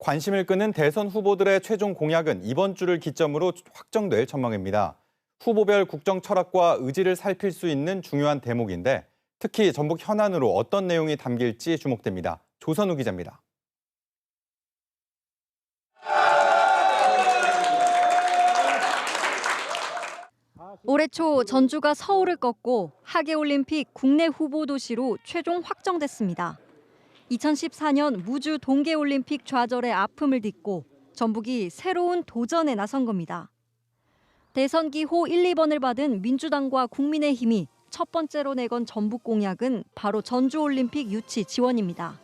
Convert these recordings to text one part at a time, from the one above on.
관심을 끄는 대선 후보들의 최종 공약은 이번 주를 기점으로 확정될 전망입니다. 후보별 국정 철학과 의지를 살필 수 있는 중요한 대목인데 특히 전북 현안으로 어떤 내용이 담길지 주목됩니다. 조선우 기자입니다. 올해 초 전주가 서울을 꺾고 하계올림픽 국내 후보 도시로 최종 확정됐습니다. 2014년 무주 동계올림픽 좌절의 아픔을 딛고 전북이 새로운 도전에 나선 겁니다. 대선 기호 1, 2번을 받은 민주당과 국민의힘이 첫 번째로 내건 전북 공약은 바로 전주올림픽 유치 지원입니다.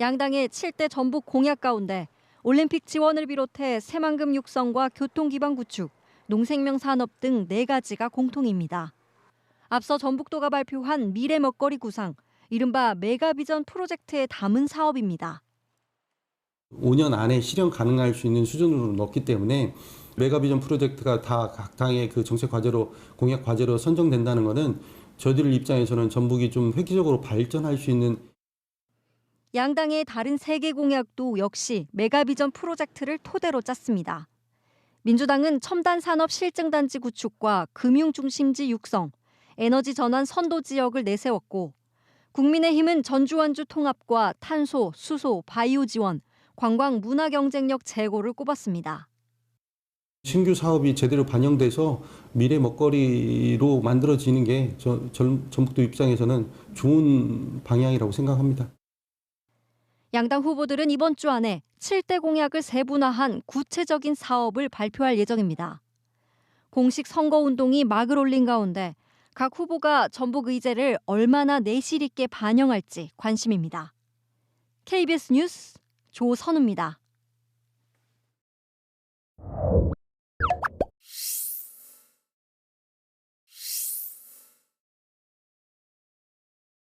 양당의 7대 전북 공약 가운데 올림픽 지원을 비롯해 새만금 육성과 교통 기반 구축, 농생명 산업 등 네 가지가 공통입니다. 앞서 전북도가 발표한 미래 먹거리 구상, 이른바 메가비전 프로젝트에 담은 사업입니다. 5년 안에 실현 가능할 수 있는 수준으로 넣기 때문에 메가비전 프로젝트가 다 각 당의 그 정책 과제로 공약 과제로 선정된다는 것은 저희들 입장에서는 전북이 좀 획기적으로 발전할 수 있는 양당의 다른 세개 공약도 역시 메가비전 프로젝트를 토대로 짰습니다. 민주당은 첨단 산업 실증 단지 구축과 금융 중심지 육성, 에너지 전환 선도 지역을 내세웠고 국민의힘은 전주 완주 통합과 탄소, 수소, 바이오 지원, 관광 문화 경쟁력 제고를 꼽았습니다. 신규 사업이 제대로 반영돼서 미래 먹거리로 만들어지는 게 저, 전, 전북도 입장에서는 좋은 방향이라고 생각합니다. 양당 후보들은 이번 주 안에 7대 공약을 세분화한 구체적인 사업을 발표할 예정입니다. 공식 선거운동이 막을 올린 가운데 각 후보가 전북 의제를 얼마나 내실 있게 반영할지 관심입니다. KBS 뉴스 조선우입니다.